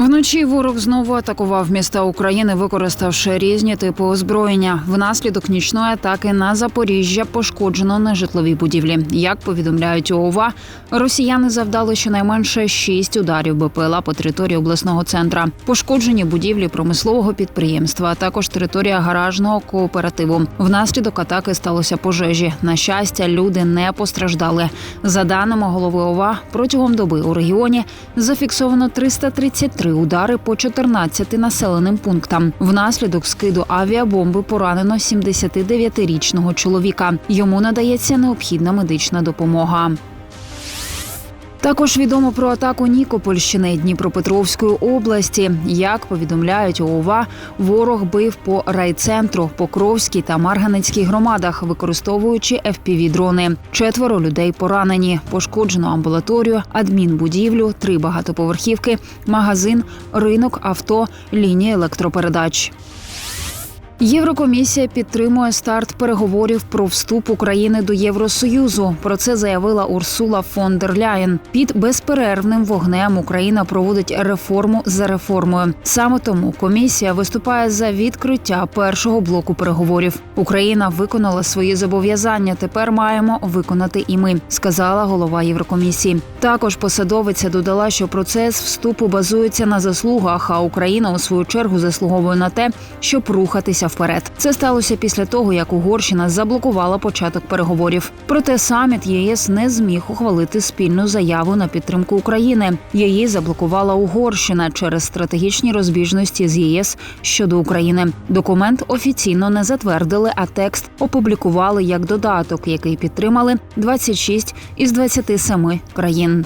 Вночі ворог знову атакував міста України, використавши різні типи озброєння. Внаслідок нічної атаки на Запоріжжя пошкоджено нежитлові будівлі. Як повідомляють ООВА, росіяни завдали щонайменше шість ударів БПЛА по території обласного центра. Пошкоджені будівлі промислового підприємства, а також територія гаражного кооперативу. Внаслідок атаки сталося пожежі. На щастя, люди не постраждали. За даними голови ОВА, протягом доби у регіоні зафіксовано 333 удари по 14 населеним пунктам. Внаслідок скиду авіабомби поранено 79-річного чоловіка. Йому надається необхідна медична допомога. Також відомо про атаку Нікопольщини Дніпропетровської області. Як повідомляють ООВА, ворог бив по райцентру, Покровській та Марганецькій громадах, використовуючи fpv дрони Четверо людей поранені. Пошкоджено амбулаторію, адмінбудівлю, три багатоповерхівки, магазин, ринок, авто, лінії електропередач. Єврокомісія підтримує старт переговорів про вступ України до Євросоюзу. Про це заявила Урсула фон дер Ляєн. Під безперервним вогнем Україна проводить реформу за реформою. Саме тому комісія виступає за відкриття першого блоку переговорів. Україна виконала свої зобов'язання. Тепер маємо виконати і ми, сказала голова Єврокомісії. Також посадовиця додала, що процес вступу базується на заслугах, а Україна у свою чергу заслуговує на те, щоб рухатися вперед. Це сталося після того, як Угорщина заблокувала початок переговорів. Проте саміт ЄС не зміг ухвалити спільну заяву на підтримку України. Її заблокувала Угорщина через стратегічні розбіжності з ЄС щодо України. Документ офіційно не затвердили, а текст опублікували як додаток, який підтримали 26 із 27 країн.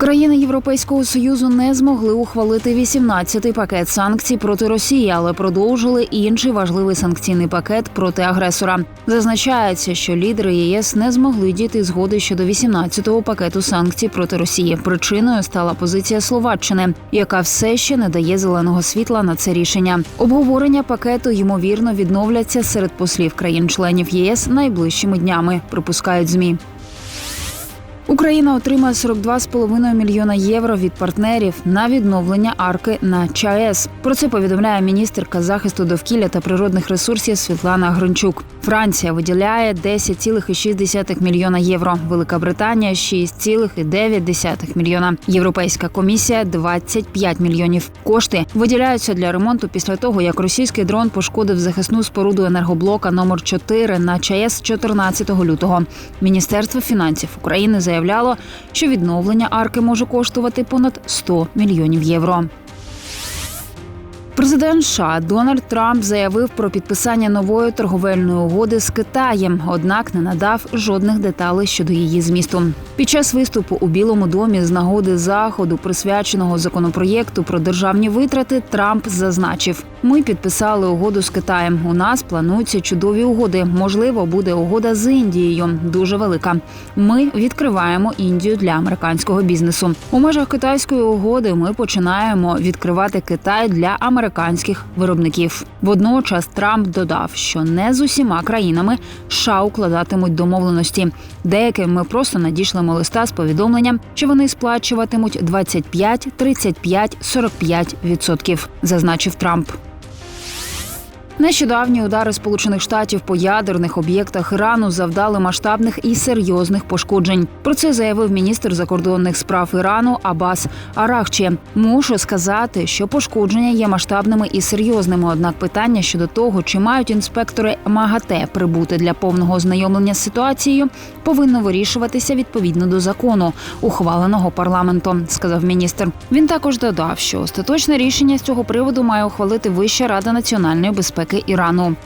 Країни Європейського союзу не змогли ухвалити 18-й пакет санкцій проти Росії, але продовжили інший важливий санкційний пакет проти агресора. Зазначається, що лідери ЄС не змогли дійти згоди щодо 18-го пакету санкцій проти Росії. Причиною стала позиція Словаччини, яка все ще не дає зеленого світла на це рішення. Обговорення пакету ймовірно відновляться серед послів країн-членів ЄС найближчими днями. Припускають змі. Україна отримає 42,5 мільйона євро від партнерів на відновлення арки на ЧАЕС. Про це повідомляє міністерка захисту довкілля та природних ресурсів Світлана Гринчук. Франція виділяє 10,6 мільйона євро. Велика Британія 6,9 мільйона. Європейська комісія 25 мільйонів. Кошти виділяються для ремонту після того, як російський дрон пошкодив захисну споруду енергоблока номер 4 на ЧАЕС 14 лютого. Міністерство фінансів України заявляло, що відновлення арки може коштувати понад 100 мільйонів євро. Президент США Дональд Трамп заявив про підписання нової торговельної угоди з Китаєм, однак не надав жодних деталей щодо її змісту. Під час виступу у Білому домі з нагоди заходу, присвяченого законопроєкту про державні витрати, Трамп зазначив: ми підписали угоду з Китаєм. У нас плануються чудові угоди. Можливо, буде угода з Індією, дуже велика. Ми відкриваємо Індію для американського бізнесу. У межах китайської угоди ми починаємо відкривати Китай для американських виробників. Водночас Трамп додав, що не з усіма країнами США укладатимуть домовленості. Деяким ми просто надішлемо листа з повідомленням, що вони сплачуватимуть 25, 35, 45 відсотків, зазначив Трамп. Нещодавні удари Сполучених Штатів по ядерних об'єктах Ірану завдали масштабних і серйозних пошкоджень. Про це заявив міністр закордонних справ Ірану Абас Арахчі. Мушу сказати, що пошкодження є масштабними і серйозними. Однак питання щодо того, чи мають інспектори МАГАТЕ прибути для повного ознайомлення з ситуацією, повинно вирішуватися відповідно до закону, ухваленого парламентом, сказав міністр. Він також додав, що остаточне рішення з цього приводу має ухвалити Вища рада національної безпеки Ірану.